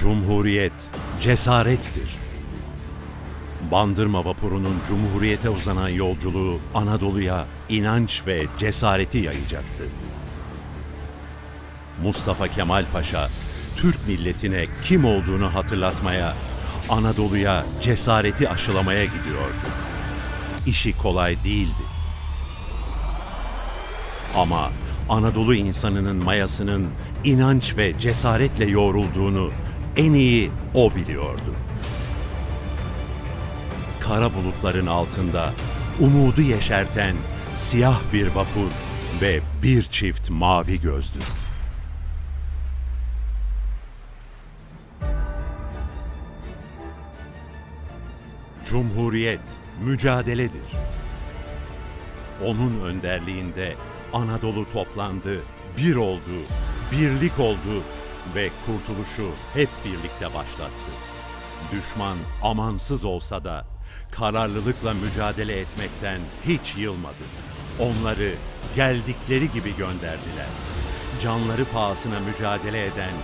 Cumhuriyet cesarettir. Bandırma vapurunun Cumhuriyete uzanan yolculuğu Anadolu'ya inanç ve cesareti yayacaktı. Mustafa Kemal Paşa, Türk milletine kim olduğunu hatırlatmaya, Anadolu'ya cesareti aşılamaya gidiyordu. İşi kolay değildi. Ama Anadolu insanının mayasının inanç ve cesaretle yoğrulduğunu en iyi o biliyordu. Kara bulutların altında umudu yeşerten siyah bir vapur ve bir çift mavi gözlü. Cumhuriyet mücadeledir. Onun önderliğinde Anadolu toplandı, bir oldu, birlik oldu ve kurtuluşu hep birlikte başlattı. Düşman amansız olsa da kararlılıkla mücadele etmekten hiç yılmadı. Onları geldikleri gibi gönderdiler. Canları pahasına mücadele eden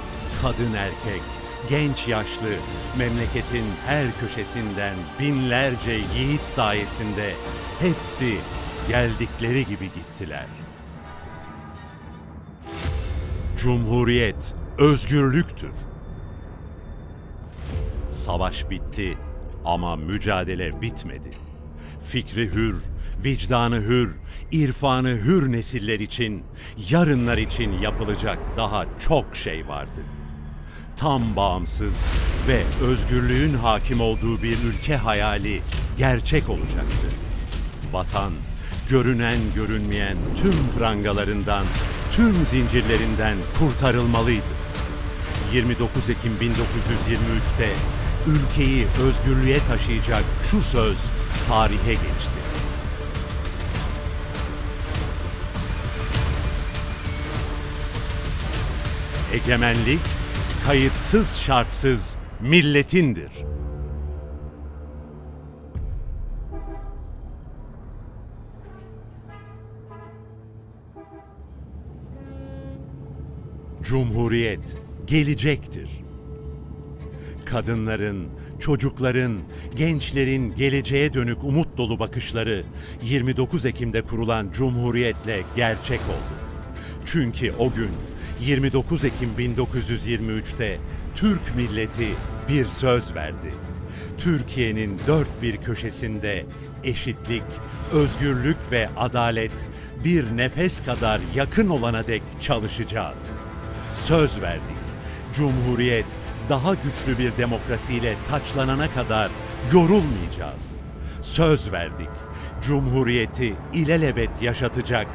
kadın erkek, genç yaşlı, memleketin her köşesinden binlerce yiğit sayesinde hepsi geldikleri gibi gittiler. Cumhuriyet özgürlüktür. Savaş bitti ama mücadele bitmedi. Fikri hür, vicdanı hür, irfanı hür nesiller için, yarınlar için yapılacak daha çok şey vardı. Tam bağımsız ve özgürlüğün hakim olduğu bir ülke hayali gerçek olacaktı. Vatan, görünen görünmeyen tüm prangalarından, tüm zincirlerinden kurtarılmalıydı. 29 Ekim 1923'te ülkeyi özgürlüğe taşıyacak şu söz tarihe geçti. Egemenlik kayıtsız şartsız milletindir. Cumhuriyet gelecektir. Kadınların, çocukların, gençlerin geleceğe dönük umut dolu bakışları 29 Ekim'de kurulan Cumhuriyet'le gerçek oldu. Çünkü o gün 29 Ekim 1923'te Türk milleti bir söz verdi. Türkiye'nin dört bir köşesinde eşitlik, özgürlük ve adalet bir nefes kadar yakın olana dek çalışacağız. Söz verdik. Cumhuriyet daha güçlü bir demokrasiyle taçlanana kadar yorulmayacağız. Söz verdik. Cumhuriyeti ilelebet yaşatacak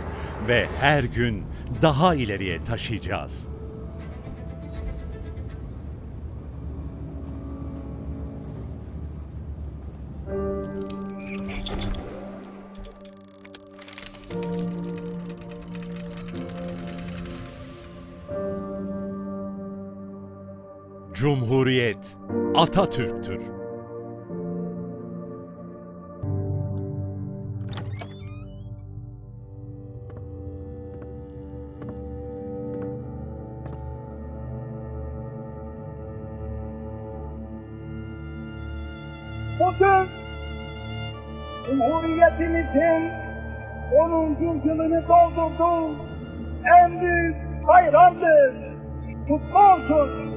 ve her gün daha ileriye taşıyacağız. Cumhuriyet Atatürk'tür. Bugün Cumhuriyetimizin 10. yılını doldurduğu en büyük bayramdır. Kutlu olsun.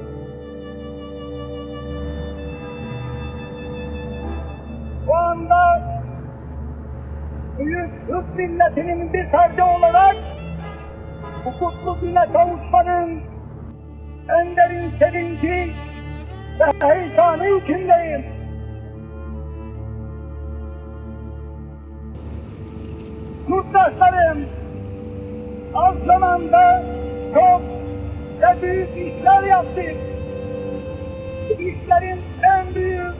Türk milletinin bir ferdi olarak bu kutlu güne kavuşmanın en derin sevinci ve heyecanı içindeyim. Yurttaşlarım, az zamanda çok ve büyük işler yaptık. İşlerin en büyük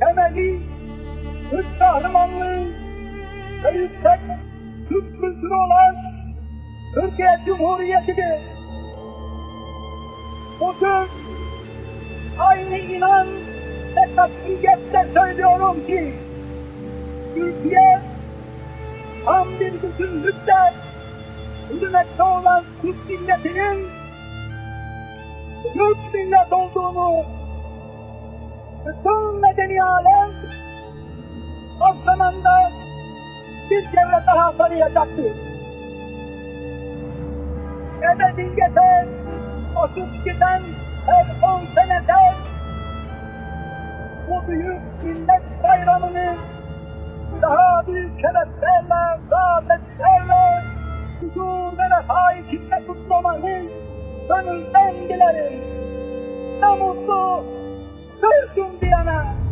temeli Türk kahramanlığı ve yüksek Türk kültürü olan Türkiye Cumhuriyeti'dir. Bugün aynı inan ve tatbiyetle söylüyorum ki Türkiye tam bir bütünlükle yürümekte olan Türk milletinin Türk millet olduğunu bütün medeni alem o zamanda daha tanıyacaktır. Ebediyete otup giden her on senede bu büyük millet bayramını daha büyük şereflerle, saadetlerle, huzur ve refah içinde kutlamanı gönülden dilerim. Ne mutlu, Türk'üm diyene.